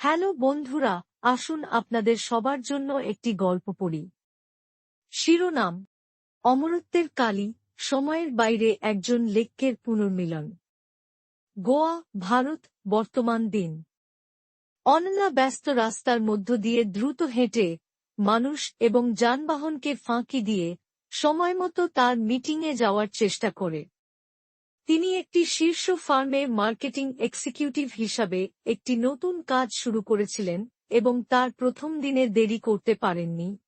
Hello বন্ধুরা, আসুন আপনাদের সবার জন্য একটি গল্প পড়ি। শিরোনাম, অমরত্বের কালী, সময়ের বাইরে একজন লেক্কের পুনর্মিলন। গোয়া, ভারত, বর্তমান দিন। অনলা ব্যস্ত রাস্তার মধ্য দিয়ে দ্রুত হেঁটে মানুষ এবং যানবাহনকে ফাঁকি দিয়ে সময়মতো তার মিটিংয়ে যাওয়ার চেষ্টা করে। তিনি একটি শীর্ষ ফার্মে মার্কেটিং এক্সিকিউটিভ হিসাবে একটি নতুন কাজ শুরু করেছিলেন এবং তার প্রথম দিনে দেরি করতে পারেননি।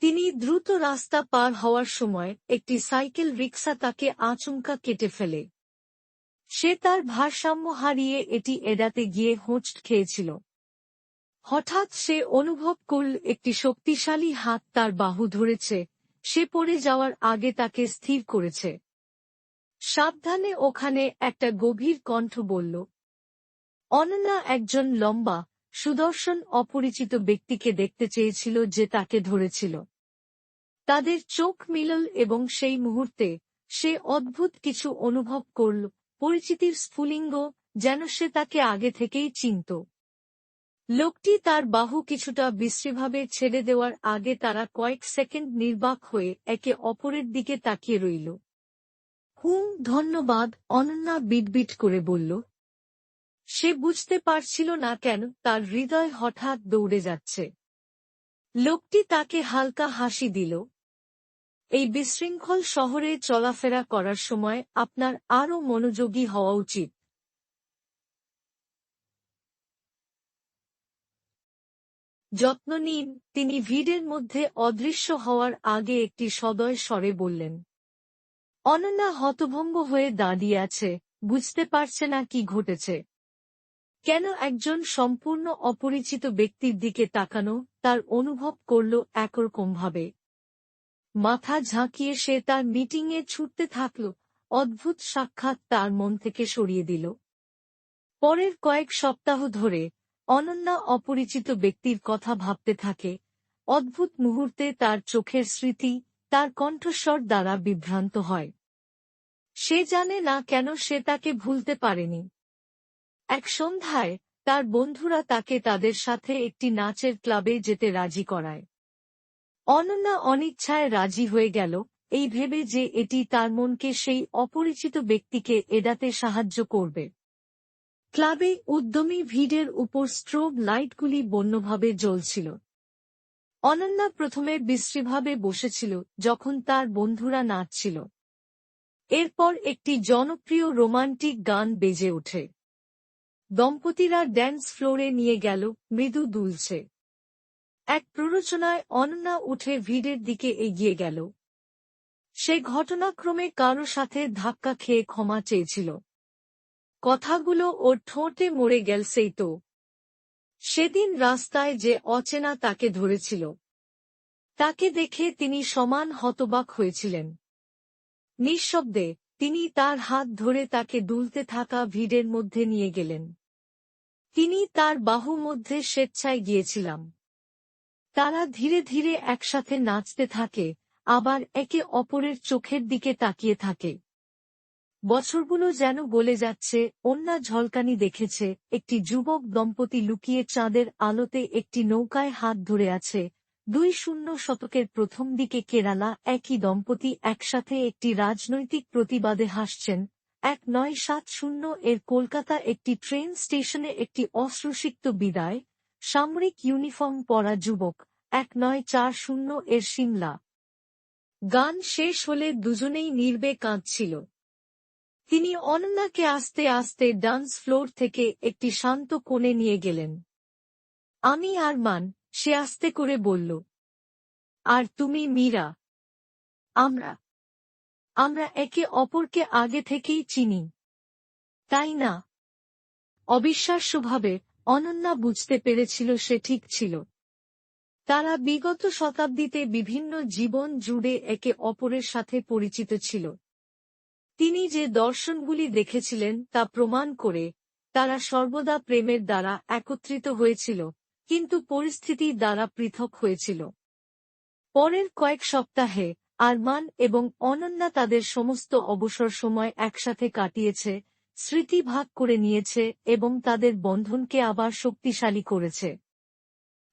তিনি দ্রুত রাস্তা পার হওয়ার সময় একটি সাইকেল রিক্সা তাকে আচমকা কেটে ফেলে। সে তার ভারসাম্য হারিয়ে এটি এড়াতে গিয়ে হোঁচট খেয়েছিল। হঠাৎ সে অনুভব করল একটি শক্তিশালী হাত তার বাহু ধরেছে, সে পড়ে যাওয়ার আগে তাকে স্থির করেছে। সাবধানে ওখানে একটা গভীর কণ্ঠ বলল, অনন্যা একজন লম্বা, সুদর্শন, অপরিচিত ব্যক্তিকে দেখতে চেয়েছিল যে তাকে ধরেছিল। তাদের চোখ মিলল এবং সেই মুহূর্তে সে অদ্ভুত কিছু অনুভব করল, পরিচিতির স্ফুলিঙ্গ যেন সে তাকে আগে থেকেই চিনত। লোকটি তার বাহু কিছুটা বিশ্রীভাবে ছেড়ে দেওয়ার আগে তারা কয়েক সেকেন্ড নির্বাক হয়ে একে অপরের দিকে তাকিয়ে রইল। হুম, ধন্যবাদ, অনন্যা বিটবিট করে বলল। সে বুঝতে পারছিল না কেন তার হৃদয় হঠাৎ দৌড়ে যাচ্ছে। লোকটি তাকে হালকা হাসি দিল। এই বিশৃঙ্খল শহরে চলাফেরা করার সময় আপনার আরও মনোযোগী হওয়া উচিত। যত্ন নিন, তিনি ভিড়ের মধ্যে অদৃশ্য হওয়ার আগে একটি সদয় স্বরে বললেন। অনন্যা হতভম্ব হয়ে দাঁড়িয়ে আছে, বুঝতে পারছে না কি ঘটেছে। কেন একজন সম্পূর্ণ অপরিচিত ব্যক্তির দিকে তাকানো, তার অনুভব করল একরকমভাবে। মাথা ঝাঁকিয়ে সে তার মিটিংয়ে ছুটতে থাকল, অদ্ভুত সাক্ষাৎ তার মন থেকে সরিয়ে দিল। পরের কয়েক সপ্তাহ ধরে, অনন্যা অপরিচিত ব্যক্তির কথা ভাবতে থাকে, অদ্ভুত মুহূর্তে তার চোখের স্মৃতি তার কণ্ঠস্বর দ্বারা বিভ্রান্ত হয়। সে জানে না কেন সে তাকে ভুলতে পারেনি। এক সন্ধ্যায় তার বন্ধুরা তাকে তাদের সাথে একটি নাচের ক্লাবে যেতে রাজি করায়। অনন্যা অনিচ্ছায় রাজি হয়ে গেল, এই ভেবে যে এটি তার মনকে সেই অপরিচিত ব্যক্তিকে এড়াতে সাহায্য করবে। ক্লাবে উদ্যমী ভিড়ের উপর স্ট্রোব লাইটগুলি বন্যভাবে জ্বলছিল। অনন্যা প্রথমে বিশ্রীভাবে বসেছিল, যখন তার বন্ধুরা নাচছিল। এরপর একটি জনপ্রিয় রোমান্টিক গান বেজে ওঠে। দম্পতিরা ড্যান্স ফ্লোরে নিয়ে গেল, মৃদু দুলছে। এক প্ররোচনায় অনন্যা উঠে ভিড়ের দিকে এগিয়ে গেল। সে ঘটনাক্রমে কারও সাথে ধাক্কা খেয়ে ক্ষমা চেয়েছিল। কথাগুলো ওর ঠোঁটে মরে গেলসেই তো। সেদিন রাস্তায় যে অচেনা তাকে ধরেছিল। তাকে দেখে তিনি সমান হতবাক হয়েছিলেন। নিঃশব্দে তিনি তার হাত ধরে তাকে দুলতে থাকা ভিড়ের মধ্যে নিয়ে গেলেন। তিনি তার বাহু মধ্যে স্বেচ্ছায় গিয়েছিলাম। তারা ধীরে ধীরে একসাথে নাচতে থাকে, আবার একে অপরের চোখের দিকে তাকিয়ে থাকে। বছরগুলো যেন বলে যাচ্ছে, অন্যা ঝলকানি দেখেছে, একটি যুবক দম্পতি লুকিয়ে চাঁদের আলোতে একটি নৌকায় হাত ধরে আছে। দুই শূন্য শতকের প্রথম দিকে কেরালা একই দম্পতি একসাথে একটি রাজনৈতিক প্রতিবাদে হাসছেন। এক নয় সাত শূন্য এর কলকাতা একটি ট্রেন স্টেশনে একটি অশ্রুসিক্ত বিদায়। সামরিক ইউনিফর্ম পরা যুবক, এক নয় চার শূন্য এর সিমলা। গান শেষ হলে দুজনেই নির্বে কাঁদছিল। তিনি অনন্যাকে আস্তে আস্তে ডান্স ফ্লোর থেকে একটি শান্ত কোণে নিয়ে গেলেন। আমি আর মান, সে আস্তে করে বলল। আর তুমি মীরা? আমরা। আমরা একে অপরকে আগে থেকেই চিনি। তাই না? অবিশ্বাস্যভাবে, অনন্যা বুঝতে পেরেছিল সে ঠিক ছিল। তারা বিগত শতাব্দীতে বিভিন্ন জীবন জুড়ে একে অপরের সাথে পরিচিত ছিল। তিনি যে দর্শনগুলি দেখেছিলেন তা প্রমাণ করে তারা সর্বদা প্রেমের দ্বারা একত্রিত হয়েছিল, কিন্তু পরিস্থিতি দ্বারা পৃথক হয়েছিল। পরের কয়েক সপ্তাহে, আরমান এবং অনন্যা তাদের সমস্ত অবসর সময় একসাথে কাটিয়েছে, স্মৃতি ভাগ করে নিয়েছে এবং তাদের বন্ধনকে আবার শক্তিশালী করেছে।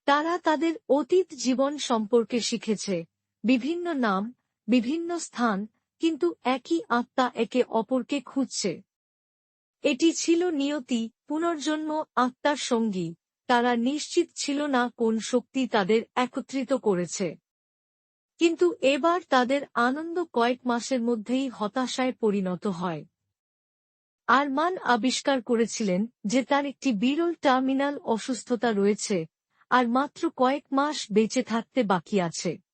তারা তাদের অতীত জীবন সম্পর্কে শিখেছে, বিভিন্ন নাম, বিভিন্ন স্থান কিন্তু একই আত্মা একে অপরকে খুঁজছে। এটি ছিল নিয়তি, পুনর্জন্ম, আত্মার সঙ্গী। তারা নিশ্চিত ছিল না কোন শক্তি তাদের একত্রিত করেছে। কিন্তু এবার তাদের আনন্দ কয়েক মাসের মধ্যেই হতাশায় পরিণত হয়। আরমান আবিষ্কার করেছিলেন যে তার একটি বিরল টার্মিনাল অসুস্থতা রয়েছে, আর মাত্র কয়েক মাস বেঁচে থাকতে বাকি আছে।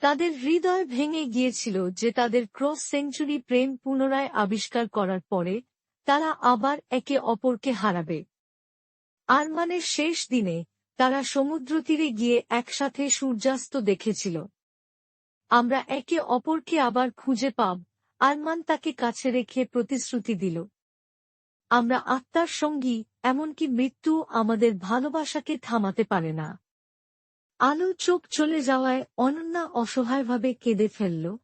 তাদের হৃদয় ভেঙে গিয়েছিল যে তাদের ক্রস সেঞ্চুরি প্রেম পুনরায় আবিষ্কার করার পরে, তারা আবার একে অপরকে হারাবে। আরমানের শেষ দিনে, তারা সমুদ্র তীরে গিয়ে একসাথে সূর্যাস্ত দেখেছিল। আমরা একে অপরকে আবার খুঁজে পাব, আরমান তাকে কাছে রেখে প্রতিশ্রুতি দিল। আমরা আত্মার সঙ্গী, এমনকি মৃত্যু আমাদের ভালোবাসাকে থামাতে পারে না। আলো চোখ চলে যাওয়ায় অনন্যা অসহায়ভাবে কেঁদে ফেলল।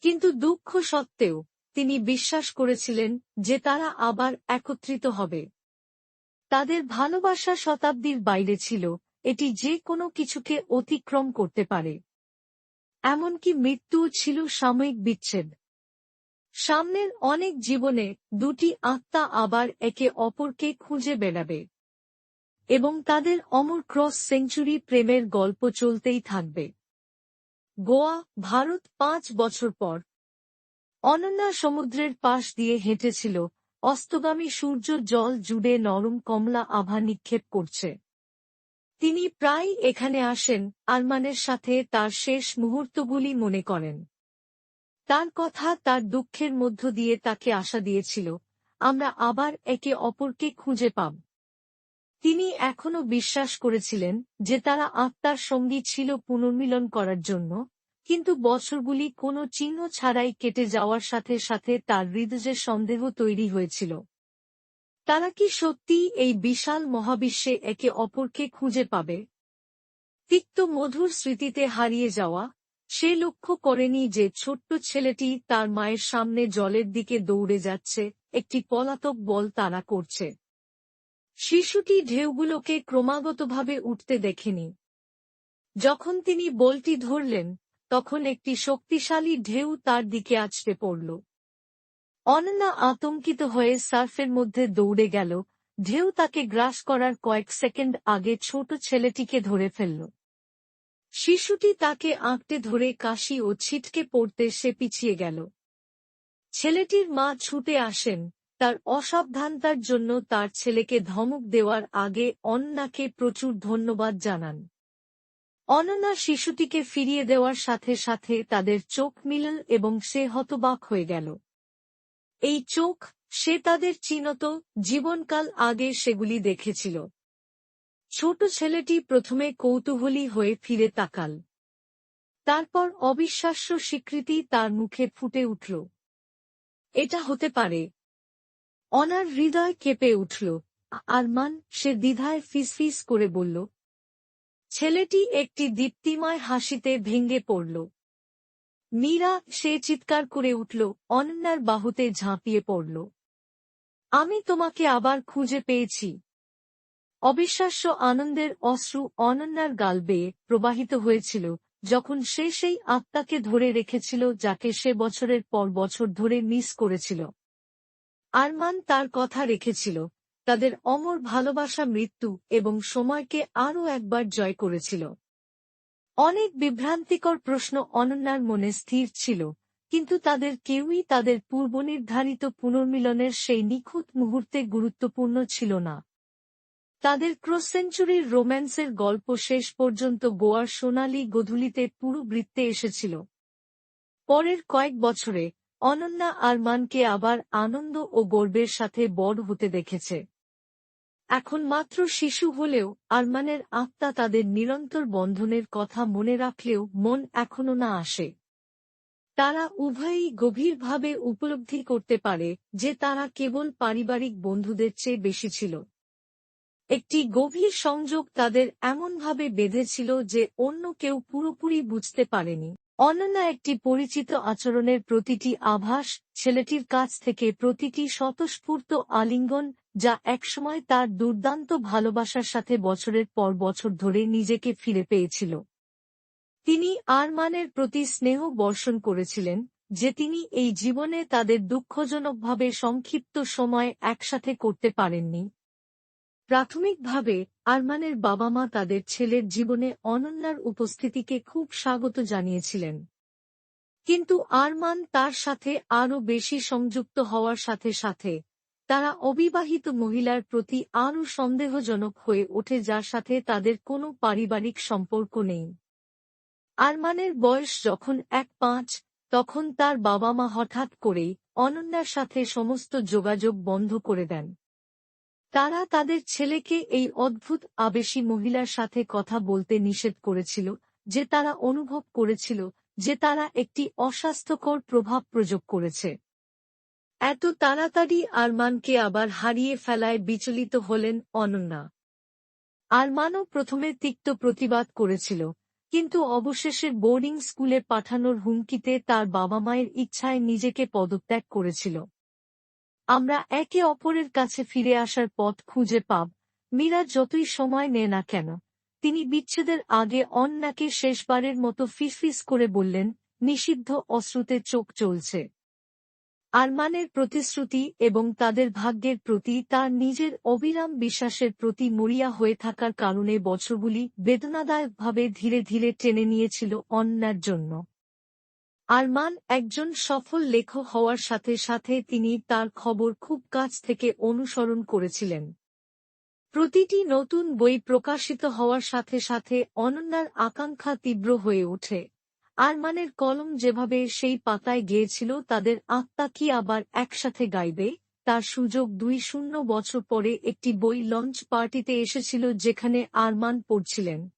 কিন্তু দুঃখ সত্ত্বেও তিনি বিশ্বাস করেছিলেন যে তারা আবার একত্রিত হবে। তাদের ভালোবাসা শতাব্দীর বাইরে ছিল, এটি যে কোনো কিছুকে অতিক্রম করতে পারে। এমনকি মৃত্যু ছিল সাময়িক বিচ্ছেদ। সামনের অনেক জীবনে দুটি আত্মা আবার একে অপরকে খুঁজে বেড়াবে। এবং তাদের অমর ক্রস সেঞ্চুরি প্রেমের গল্প চলতেই থাকবে। গোয়া, ভারত পাঁচ বছর পর। অনন্যা সমুদ্রের পাশ দিয়ে হেঁটেছিল, অস্তগামী সূর্য জল জুড়ে নরম কমলা আভা নিক্ষেপ করছে। তিনি প্রায় এখানে আসেন, আরমানের সাথে তার শেষ মুহূর্তগুলি মনে করেন। তার কথা তার দুঃখের মধ্য দিয়ে তাকে আশা দিয়েছিল, আমরা আবার একে অপরকে খুঁজে পাব। তিনি এখনও বিশ্বাস করেছিলেন যে তারা আত্মার সঙ্গী ছিল পুনর্মিলন করার জন্য, কিন্তু বছরগুলি কোনো চিহ্ন ছাড়াই কেটে যাওয়ার সাথে সাথে তার হৃদয়ের সন্দেহ তৈরি হয়েছিল। তারা কি সত্যি এই বিশাল মহাবিশ্বে একে অপরকে খুঁজে পাবে? তিক্ত মধুর স্মৃতিতে হারিয়ে যাওয়া, সে লক্ষ্য করেনি যে ছোট্ট ছেলেটি তার মায়ের সামনে জলের দিকে দৌড়ে যাচ্ছে, একটি পলাতক বল তারা করছে। শিশুটি ঢেউগুলোকে ক্রমাগতভাবে উঠতে দেখেনি। যখন তিনি বলটি ধরলেন, তখন একটি শক্তিশালী ঢেউ তার দিকে আছড়ে পড়ল। অনন্যা আতঙ্কিত হয়ে সার্ফের মধ্যে দৌড়ে গেল। ঢেউ তাকে গ্রাস করার কয়েক সেকেন্ড আগে ছোট ছেলেটিকে ধরে ফেলল। শিশুটি তাকে আঁকটে ধরে কাশি ও ছিটকে পড়তে সে পিছিয়ে গেল। ছেলেটির মা ছুটে আসেন। তার অসাবধানতার জন্য তার ছেলেকে ধমক দেওয়ার আগে অন্নাকে প্রচুর ধন্যবাদ জানান। অনন্যা শিশুটিকে ফিরিয়ে দেওয়ার সাথে সাথে তাদের চোখ মিলল এবং সে হতবাক হয়ে গেল। এই চোখ, সে তাদের চিনত, জীবনকাল আগে সেগুলি দেখেছিল। ছোট ছেলেটি প্রথমে কৌতূহলী হয়ে ফিরে তাকাল। তারপর অবিশ্বাস্য স্বীকৃতি তার মুখে ফুটে উঠল। এটা হতে পারে অনার হৃদয় কেঁপে উঠল। আরমান সে দ্বিধায় ফিসফিস করে বলল, ছেলেটি একটি দীপ্তিময় হাসিতে ভেঙ্গে পড়ল। মীরা সে চিৎকার করে উঠল, অনন্যার বাহুতে ঝাঁপিয়ে পড়ল। আমি তোমাকে আবার খুঁজে পেয়েছি। অবিশ্বাস্য আনন্দের অশ্রু অনন্যার গাল বেয়ে প্রবাহিত হয়েছিল, যখন সে সেই আত্মাকে ধরে রেখেছিল যাকে সে বছরের পর বছর ধরে মিস করেছিল। আরমান তার কথা রেখেছিল। তাদের অমর ভালোবাসা, মৃত্যু এবং সময়কে আরও একবার জয় করেছিল। অনেক বিভ্রান্তিকর প্রশ্ন অনন্যার মনে স্থির ছিল, কিন্তু তাদের কেউই তাদের পূর্বনির্ধারিত পুনর্মিলনের সেই নিখুঁত মুহূর্তে গুরুত্বপূর্ণ ছিল না। তাদের ক্রস সেঞ্চুরির রোম্যান্সের গল্প শেষ পর্যন্ত গোয়ার সোনালি গধূলিতে পুরো বৃত্তে এসেছিল। পরের কয়েক বছরে অনন্যা আরমানকে আবার আনন্দ ও গর্বের সাথে বড় হতে দেখেছে। এখন মাত্র শিশু হলেও আরমানের আত্মা তাদের নিরন্তর বন্ধনের কথা মনে রাখলেও মন এখনও না আসে। তারা উভয়ই গভীরভাবে উপলব্ধি করতে পারে যে তারা কেবল পারিবারিক বন্ধুদের চেয়ে বেশি ছিল। একটি গভীর সংযোগ তাদের এমনভাবে বেঁধেছিল যে অন্য কেউ পুরোপুরি বুঝতে পারেনি। অনন্যা একটি পরিচিত আচরণের প্রতিটি আভাস ছেলেটির কাছ থেকে প্রতিটি স্বতঃস্ফূর্ত আলিঙ্গন যা একসময় তার দুর্দান্ত ভালোবাসার সাথে বছরের পর বছর ধরে নিজেকে ফিরে পেয়েছিল। তিনি আরমানের প্রতি স্নেহ বর্ষণ করেছিলেন, যে তিনি এই জীবনে তাদের দুঃখজনকভাবে সংক্ষিপ্ত সময় একসাথে করতে পারেননি। প্রাথমিকভাবে, আরমানের বাবা মা তাদের ছেলের জীবনে অনন্যার উপস্থিতিকে খুব স্বাগত জানিয়েছিলেন। কিন্তু আরমান তার সাথে আরও বেশি সংযুক্ত হওয়ার সাথে সাথে, তারা অবিবাহিত মহিলার প্রতি আরও সন্দেহজনক হয়ে ওঠে যার সাথে তাদের কোনো পারিবারিক সম্পর্ক নেই। আরমানের বয়স যখন এক পাঁচ, তখন তার বাবা মা হঠাৎ করেই অনন্যার সাথে সমস্ত যোগাযোগ বন্ধ করে দেন। তারা তাদের ছেলেকে এই অদ্ভুত আবেশী মহিলার সাথে কথা বলতে নিষেধ করেছিল, যে তারা অনুভব করেছিল যে তারা একটি অস্বাস্থ্যকর প্রভাব প্রযোগ করেছে। এত তাড়াতাড়ি আরমানকে আবার হারিয়ে ফেলায় বিচলিত হলেন অনন্যা। আরমানও প্রথমে তিক্ত প্রতিবাদ করেছিল, কিন্তু অবশেষে বোর্ডিং স্কুলে পাঠানোর হুমকিতে তার বাবা মায়ের ইচ্ছায় নিজেকে পদত্যাগ করেছিল। আমরা একে অপরের কাছে ফিরে আসার পথ খুঁজে পাব। মীরা যতই সময় নেয় না কেন, তিনি বিচ্ছেদের আগে অন্নাকে শেষবারের মতো ফিসফিস করে বললেন, নিষিদ্ধ অশ্রুতে চোখ চলছে। আরমানের প্রতিশ্রুতি এবং তাদের ভাগ্যের প্রতি তার নিজের অবিরাম বিশ্বাসের প্রতি মরিয়া হয়ে থাকার কারণে বছরগুলি বেদনাদায়কভাবে ধীরে ধীরে টেনে নিয়েছিল অন্যার জন্য। আরমান একজন সফল লেখক হওয়ার সাথে সাথে তিনি তার খবর খুব কাছ থেকে অনুসরণ করেছিলেন। প্রতিটি নতুন বই প্রকাশিত হওয়ার সাথে সাথে অনন্যার আকাঙ্ক্ষা তীব্র হয়ে ওঠে। আরমানের কলম যেভাবে সেই পাতায় গিয়েছিল, তাদের আত্মা কি আবার একসাথে গাইবে? তার সুযোগ দুই শূন্য বছর পরে একটি বই লঞ্চ পার্টিতে এসেছিল, যেখানে আরমান পড়ছিলেন।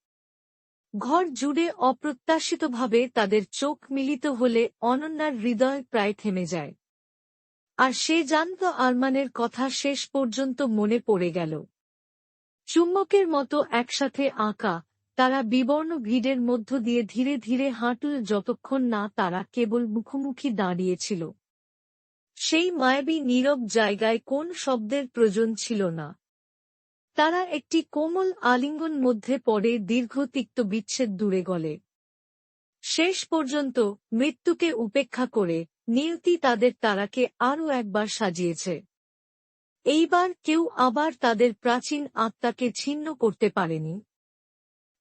ঘর জুড়ে অপ্রত্যাশিতভাবে তাদের চোখ মিলিত হলে অনন্যার হৃদয় প্রায় থেমে যায়। আর সে জানত আরমানের কথা শেষ পর্যন্ত মনে পড়ে গেল। চুম্বকের মতো একসাথে আঁকা, তারা বিবর্ণ ভিড়ের মধ্য দিয়ে ধীরে ধীরে হাঁটুল যতক্ষণ না তারা কেবল মুখোমুখি দাঁড়িয়েছিল। সেই মায়াবী নীরব জায়গায় কোন শব্দের প্রয়োজন ছিল না। তারা একটি কোমল আলিঙ্গন মধ্যে পড়ে দীর্ঘ তিক্ত বিচ্ছেদ দূরে গলে। শেষ পর্যন্ত মৃত্যুকে উপেক্ষা করে নিয়তি তাদের তারাকে আরও একবার সাজিয়েছে। এইবার কেউ আবার তাদের প্রাচীন আত্মাকে ছিন্ন করতে পারেনি।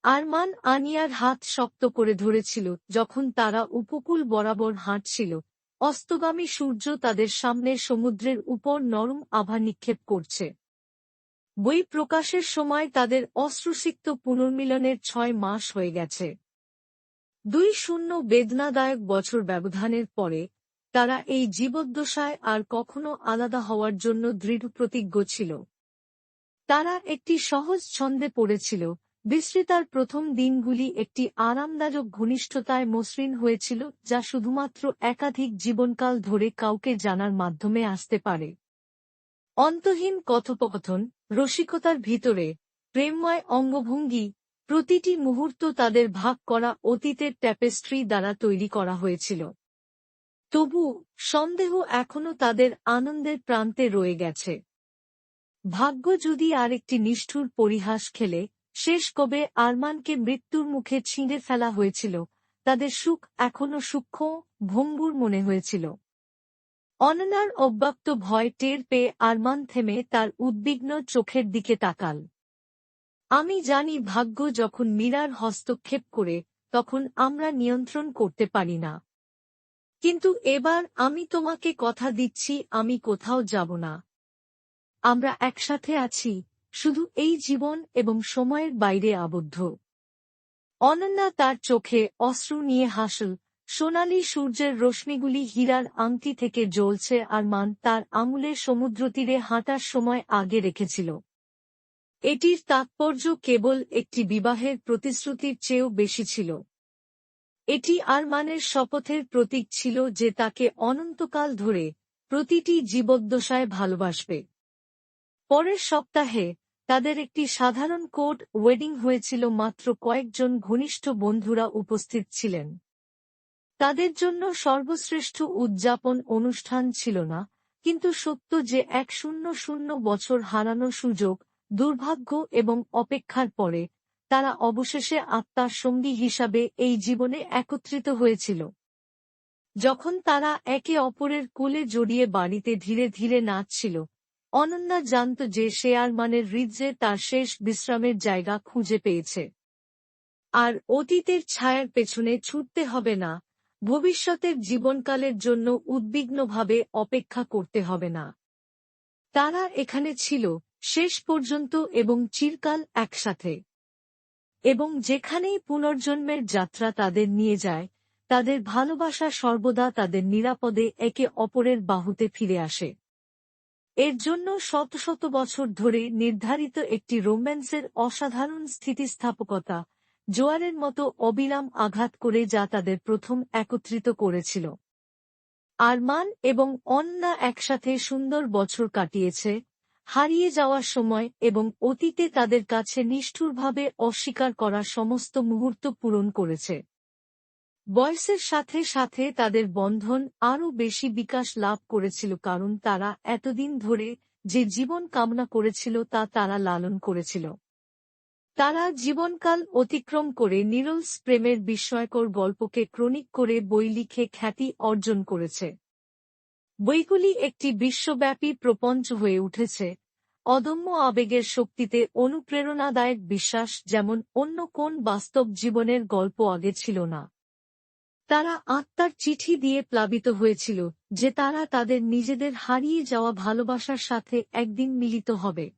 আরমান আনিয়ার হাত শক্ত করে ধরেছিল, যখন তারা উপকূল বরাবর হাঁটছিল। অস্তগামী সূর্য তাদের সামনে সমুদ্রের উপর নরম আভা নিক্ষেপ করছে। বই প্রকাশের সময় তাদের অশ্রুসিক্ত পুনর্মিলনের ছয় মাস হয়ে গেছে। দুই শূন্য বেদনাদায়ক বছর ব্যবধানের পরে, তারা এই জীবদ্দশায় আর কখনো আলাদা হওয়ার জন্য দৃঢ় প্রতিজ্ঞ ছিল। তারা একটি সহজ ছন্দে পড়েছিল বিশ্রিতার প্রথম দিনগুলি একটি আরামদায়ক ঘনিষ্ঠতায় মসৃণ হয়েছিল, যা শুধুমাত্র একাধিক জীবনকাল ধরে কাউকে জানার মাধ্যমে আসতে পারে। অন্তহীন কথোপকথন রসিকতার ভিতরে প্রেমময় অঙ্গভঙ্গি প্রতিটি মুহূর্ত তাদের ভাগ করা অতীতের ট্যাপেস্ট্রি দ্বারা তৈরি করা হয়েছিল। তবু সন্দেহ এখনও তাদের আনন্দের প্রান্তে রয়ে গেছে। ভাগ্য যদি আরেকটি নিষ্ঠুর পরিহাস খেলে, শেষ কবে আরমানকে মৃত্যুর মুখে ছিঁড়ে ফেলা হয়েছিল, তাদের সুখ এখনও সূক্ষ্ম ভঙ্গুর মনে হয়েছিল। অননার অব্যক্ত ভয় টের পেয়ে আরমান থেমে তার উদ্বিগ্ন চোখের দিকে তাকাল। আমি জানি ভাগ্য যখন মীরার হস্তক্ষেপ করে, তখন আমরা নিয়ন্ত্রণ করতে পারি না। কিন্তু এবার আমি তোমাকে কথা দিচ্ছি, আমি কোথাও যাব না। আমরা একসাথে আছি, শুধু এই জীবন এবং সময়ের বাইরে আবদ্ধ। অনন্যা তার চোখে অশ্রু নিয়ে হাসল সোনালি সূর্যের রশ্মিগুলি হীরার আংটি থেকে জ্বলছে আর মান তার আঙুলের সমুদ্রতীরে হাঁটার সময় আগে রেখেছিল। এটির তাৎপর্য কেবল একটি বিবাহের প্রতিশ্রুতির চেয়েও বেশি ছিল। এটি আরমানের শপথের প্রতীক ছিল যে তাকে অনন্তকাল ধরে প্রতিটি জীবদ্দশায় ভালোবাসবে। পরের সপ্তাহে তাদের একটি সাধারণ কোর্ট ওয়েডিং হয়েছিল মাত্র কয়েকজন ঘনিষ্ঠ বন্ধুরা উপস্থিত ছিলেন। তাদের জন্য সর্বশ্রেষ্ঠ উদযাপন অনুষ্ঠান ছিল না, কিন্তু সত্য যে এক শূন্য শূন্য বছর হারানো সুযোগ, দুর্ভাগ্য এবং অপেক্ষার পরে, তারা অবশেষে আত্মার সঙ্গী হিসাবে এই জীবনে একত্রিত হয়েছিল। যখন তারা একে অপরের কোলে জড়িয়ে বাড়িতে ধীরে ধীরে নাচছিল, অনন্যা জানত যে সে আরমানের হৃদয়ে তার শেষ বিশ্রামের জায়গা খুঁজে পেয়েছে। আর অতীতের ছায়ার পেছনে ছুটতে হবে না ভবিষ্যতের জীবনকালের জন্য উদ্বিগ্নভাবে অপেক্ষা করতে হবে না। তারা এখানে ছিল, শেষ পর্যন্ত এবং চিরকাল একসাথে। এবং যেখানেই পুনর্জন্মের যাত্রা তাদের নিয়ে যায়, তাদের ভালোবাসা সর্বদা তাদের নিরাপদে একে অপরের বাহুতে ফিরে আসে। এর জন্য শত শত বছর ধরে নির্ধারিত একটি রোম্যান্সের অসাধারণ স্থিতিস্থাপকতা জোয়ারের মতো অবিরাম আঘাত করে যা তাদের প্রথম একত্রিত করেছিল। আরমান এবং অন্না একসাথে সুন্দর বছর কাটিয়েছে, হারিয়ে যাওয়ার সময় এবং অতীতে তাদের কাছে নিষ্ঠুরভাবে অস্বীকার করা সমস্ত মুহূর্ত পূরণ করেছে। বয়সের সাথে সাথে তাদের বন্ধন আরও বেশি বিকাশ লাভ করেছিল কারণ তারা এতদিন ধরে যে জীবন কামনা করেছিল তা তারা লালন করেছিল। তারা জীবনকাল অতিক্রম করে নিরলস প্রেমের বিস্ময়কর গল্পকে ক্রনিক করে বই লিখে খ্যাতি অর্জন করেছে। বইগুলি একটি বিশ্বব্যাপী প্রপঞ্চ হয়ে উঠেছে। অদম্য আবেগের শক্তিতে অনুপ্রেরণাদায়ক বিশ্বাস যেমন অন্য কোন বাস্তব জীবনের গল্প আগে ছিল না। তারা আত্মার চিঠি দিয়ে প্লাবিত হয়েছিল যে তারা তাদের নিজেদের হারিয়ে যাওয়া ভালোবাসার সাথে একদিন মিলিত হবে।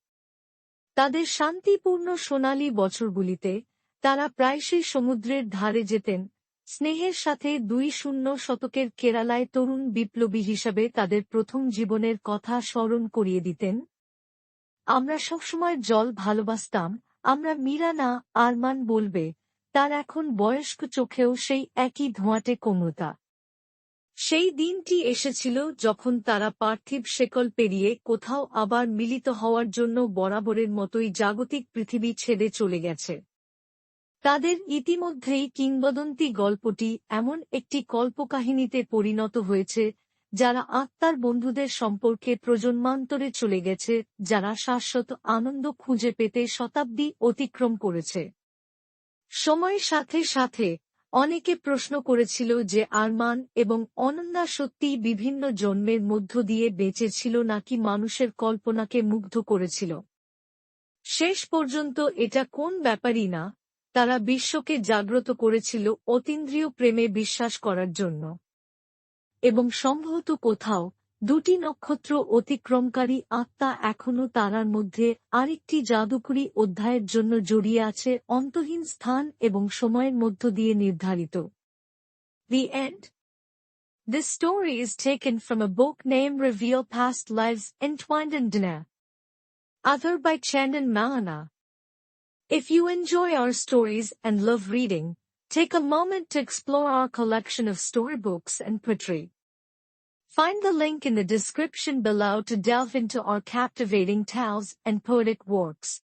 তাদের শান্তিপূর্ণ সোনালী বছরগুলিতে তারা প্রায়শই সমুদ্রের ধারে যেতেন, স্নেহের সাথে দুই শূন্য শতকের কেরালায় তরুণ বিপ্লবী হিসাবে তাদের প্রথম জীবনের কথা স্মরণ করিয়ে দিতেন। আমরা সবসময় জল ভালোবাসতাম, আমরা মীরা না আরমান বলবে, তার এখন বয়স্ক চোখেও সেই একই ধোঁয়াটে কোমলতা। সেই দিনটি এসেছিল যখন তারা পার্থিব শেকল পেরিয়ে কোথাও আবার মিলিত হওয়ার জন্য বরাবরের মতোই জাগতিক পৃথিবী ছেড়ে চলে গেছে। তাদের ইতিমধ্যেই কিংবদন্তি গল্পটি এমন একটি কল্পকাহিনীতে পরিণত হয়েছে, যারা আত্মার বন্ধুদের সম্পর্কে প্রজন্মান্তরে চলে গেছে, যারা শাশ্বত আনন্দ খুঁজে পেতে শতাব্দী অতিক্রম করেছে। সময়ের সাথে সাথে অনেকে প্রশ্ন করেছিল যে আরমান এবং অনন্যা সত্যিই বিভিন্ন জন্মের মধ্য দিয়ে বেঁচেছিল নাকি মানুষের কল্পনাকে মুগ্ধ করেছিল। শেষ পর্যন্ত এটা কোন ব্যাপারই না, তারা বিশ্বকে জাগ্রত করেছিল অতীন্দ্রিয় প্রেমে বিশ্বাস করার জন্য। এবং সম্ভবত কোথাও দুটি নক্ষত্র অতিক্রমকারী আত্মা এখনও তারার মধ্যে আরেকটি জাদুকরী অধ্যায়ের জন্য জড়িয়ে আছে অন্তহীন স্থান এবং সময়ের মধ্য দিয়ে নির্ধারিত the end This story is taken from a book named Reveal Past Lives Entwined in Dana. Other by Chandan Mahana. If you enjoy our stories and love reading, take a moment to explore our collection of storybooks and poetry. Find the link in the description below to delve into our captivating tales and poetic works.